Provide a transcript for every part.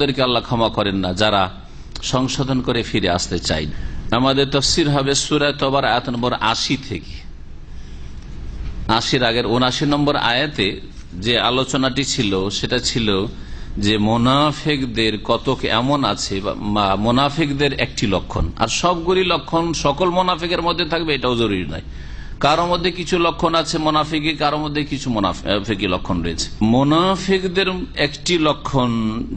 ওদেরকে আল্লাহ ক্ষমা করেন না, যারা সংশোধন করে ফিরে আসতে চাই আমাদের তফসির হবে সুরায় তবার আয়াত নম্বর আশি থেকে। আশির আগের উনাশি নম্বর আয়াতে যে আলোচনাটি ছিল, সেটা ছিল যে মোনাফেকদের কতক এমন আছে বা মোনাফেকদের একটি লক্ষণ। আর সবগুলি লক্ষণ সকল মোনাফেকের মধ্যে থাকবে, এটাও জরুরি নয়। কারও মধ্যে কিছু লক্ষণ আছে মোনাফিকি কারও মধ্যে কিছু মোনাফিকি লক্ষণ রয়েছে। মোনাফিকদের একটি লক্ষণ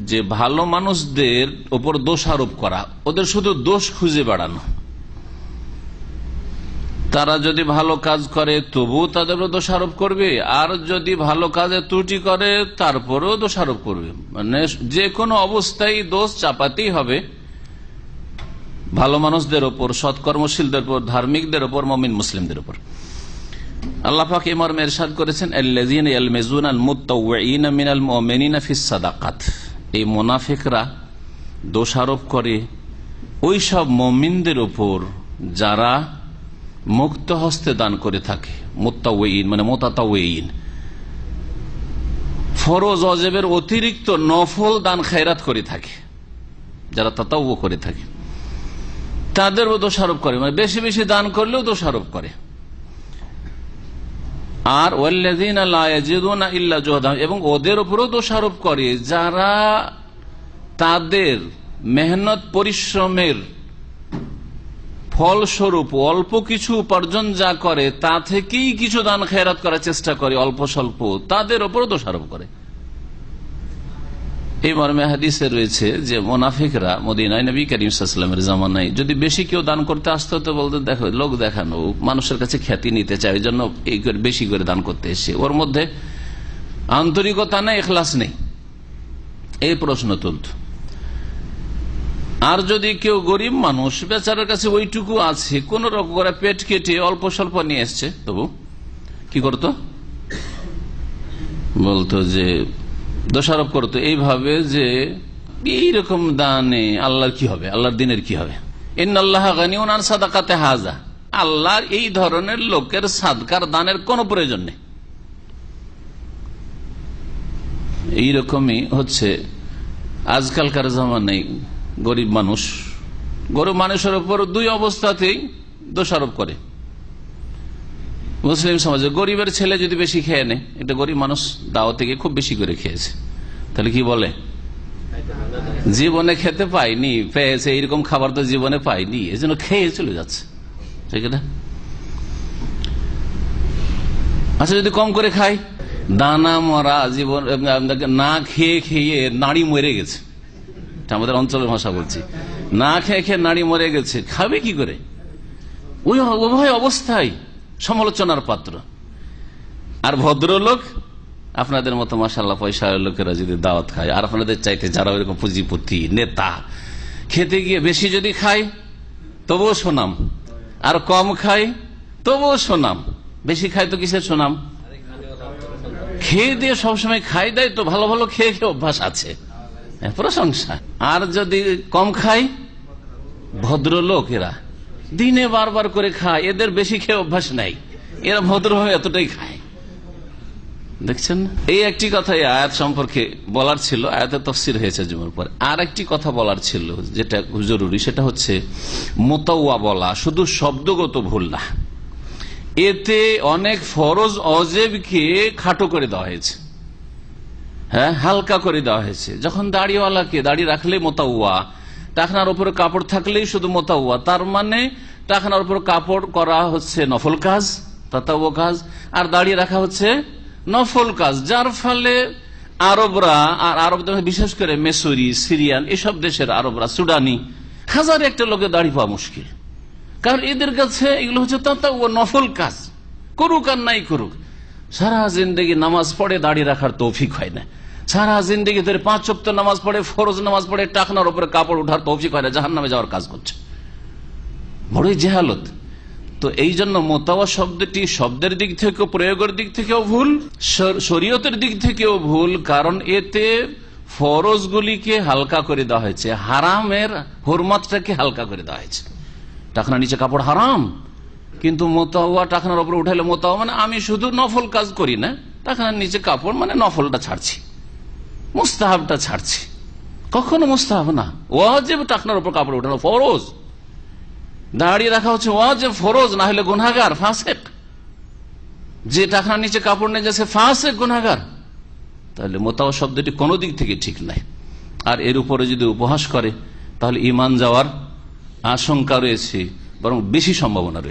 যে ভালো মানুষদের ওপর দোষারোপ করা, ওদের শুধু দোষ খুঁজে বেড়ানো। তারা যদি ভালো কাজ করে, তবুও তাদের দোষারোপ করবে, আর যদি ভালো কাজে ত্রুটি করে, তারপরেও দোষারোপ করবে। মানে যে কোনো অবস্থায় দোষ চাপাতেই হবে। ভালো মানুষদের ওপর সৎকর্মশীলদের উপর, ধার্মিকদের ওপর মমিন মুসলিমদের উপর। আল্লাহাক ইমর এরশাদ করেছেন এই মোনাফিকরা দোষারোপ করে ওই সব মমিনদের ওপর যারা মুক্ত হস্তে দান করে থাকে মোত্তাউইন মানে মোতাতাউইন ফরোজ অজেবের অতিরিক্ত নফল দান খায়রাত করে থাকে, যারা তাতাও করে থাকে। তাদেরও দোষারোপ করে। মানে বেশি বেশি দান করলেও দোষারোপ করে। আর এবং ওদের উপরেও দোষারোপ করে যারা তাদের মেহনত পরিশ্রমের ফলস্বরূপ অল্প কিছু উপার্জন যা করে, তা থেকেই কিছু দান খেয়ারাত করার চেষ্টা করে, অল্প স্বল্প, তাদের ওপরও দোষারোপ করে। এই মর্মে হাদিসে রয়েছে যে মোনাফিকরা মদিনায় নবী করিমের জামানায় যদি বেশি কেউ দান করতে আসতো তো বলতো, দেখো, লোক দেখানো, মানুষের কাছে খ্যাতি নিতে চায় ওই জন্য এই করে বেশি করে দান করতে এসে ওর মধ্যে আন্তরিকতা নেই, এখলাস নেই। এই প্রশ্ন তুলত। আর যদি কেউ গরিব মানুষ, বেচারের কাছে ওইটুকু আছে, কোন রকম করে পেট কেটে অল্প স্বল্প নিয়ে এসছে, তবু কি করতো? বলতো যে দোষারোপ করতো এইভাবে যে এইরকম দানে আল্লাহর কি হবে? আল্লাহর দিনের কি হবে? সাদাকাতে হাজা। আল্লাহর এই ধরনের লোকের সাদকার দানের কোনো প্রয়োজন নেই। এইরকমই হচ্ছে আজকালকার জামানায় গরিব মানুষ। গরিব মানুষের উপর দুই অবস্থাতেই দোষারোপ করে। মুসলিম সমাজে গরিবের ছেলে যদি বেশি খেয়ে নেয়, এটা গরিব মানুষ দাওয়া থেকে খুব বেশি করে খেয়েছে। তাহলে কি বলে? জীবনে খেতে পাইনি পেয়েছে, এইরকম খাবার তো জীবনে পাইনি এই জন্য খেয়ে চলে যাচ্ছে। না? আচ্ছা যদি কম করে খাই দানা, মরা, জীবন না খেয়ে খেয়ে নাড়ি মরে গেছে। আমাদের অঞ্চলের ভাষা বলছি। না খেয়ে খেয়ে নাড়ি মরে গেছে, খাবে কি করে? ওই উভয় অবস্থায়। সমালোচনার পাত্র। আর ভদ্রলোক, আপনাদের মতো মাসাল্লাহ পয়সা লোকেরা যদি দাওয়াত খায়, আর আপনাদের চাইতে যারা ওইরকম পুঁজিপতি, নেতা, খেতে গিয়ে বেশি যদি খায়, তবুও শোনাম আর কম খায়, তবুও শোনাম বেশি খায় তো কিসের শোনাম খেয়ে দিয়ে সবসময় খাই দেয় তো ভালো ভালো খেয়ে খেয়ে অভ্যাস আছে। প্রশংসা। আর যদি কম খাই ভদ্রলোক এরা। দিনে বারবার করে খায়, এদের বেশি খেয়ে অভ্যাস নাই। এরা ভদ্রভাবে এতটাই খায়। দেখছেন? এই একটি কথা আয়াত সম্পর্কে বলার ছিল, আয়াতে তফসির হয়েছে জুমার পর। আর একটি কথা বলার ছিল, যেটা জরুরি, সেটা হচ্ছে মোতাওয়া বলা, শুধু শব্দগত ভুল না। এতে অনেক ফরজ অজেবকে খাটো করে দেওয়া হয়েছে। হ্যাঁ হালকা করে দেওয়া হয়েছে। যখন দাড়িওয়ালাকে, দাড়ি রাখলে মোতাউয়া টাকনার উপরে কাপড় থাকলেই শুধু মোতাউয়া তার মানে টাকনার উপর কাপড় করা হচ্ছে নফল কাজ তাতাও কাজ, আর দাড়ি রাখা হচ্ছে নফল কাজ। যার ফলে আরবরা, আর আরব বিশেষ করে মেসরি, সিরিয়ান, এসব দেশের আরবরা, সুডানি, হাজার একটা লোকে দাড়ি পাওয়া মুশকিল। কারণ এদের কাছে এগুলো হচ্ছে তাতাও নফল কাজ। করুক আর নাই করুক, সারা জিন্দগি নামাজ পড়ে দাড়ি রাখার তৌফিক হয় না। সারা জিন্দগি ধরে পাঁচ চপ্ত নামাজ পড়ে, ফরজ নামাজ পড়ে, টাকনার উপরে কাপড় উঠার তৌফিক হয় না জাহান নামে যাওয়ার কাজ করছে। বড়ই জেহালত। তো এই জন্য মোতাওয়া শব্দটি শব্দের দিক থেকে প্রয়োগের দিক থেকেও ভুল শরীয়তের দিক থেকেও ভুল, কারণ এতে ফরজগুলিকে হালকা করে দেওয়া হয়েছে, হারামের হরমাতটাকে হালকা করে দেওয়া হয়েছে। টাকনা নিচে কাপড় হারাম, কিন্তু মোতাওয়া টাকার উপরে উঠাইলে মোতাওয়া মানে আমি শুধু নফল কাজ করি না টাকার নিচে কাপড় মানে নফলটা ছাড়ছি। মুস্তাহাবটা ছাড়ছি। কখনো মোস্তাহাব না। ওয়াজেব টাকনার উপর কাপড় ওঠানো ফরজ। দাঁড়িয়ে রাখা হচ্ছে ওয়াজেব ফরজ, না হলে গুনাগার ফাঁসেক। যে টাকনার নিচে কাপড় নিয়ে যাচ্ছে, ফাঁসেক গুনাগার তাহলে মোতাও শব্দটি কোনো দিক থেকে ঠিক নাই। আর এর উপরে যদি উপহাস করে, তাহলে ইমান যাওয়ার আশঙ্কা রয়েছে, বরং বেশি সম্ভাবনা রয়েছে।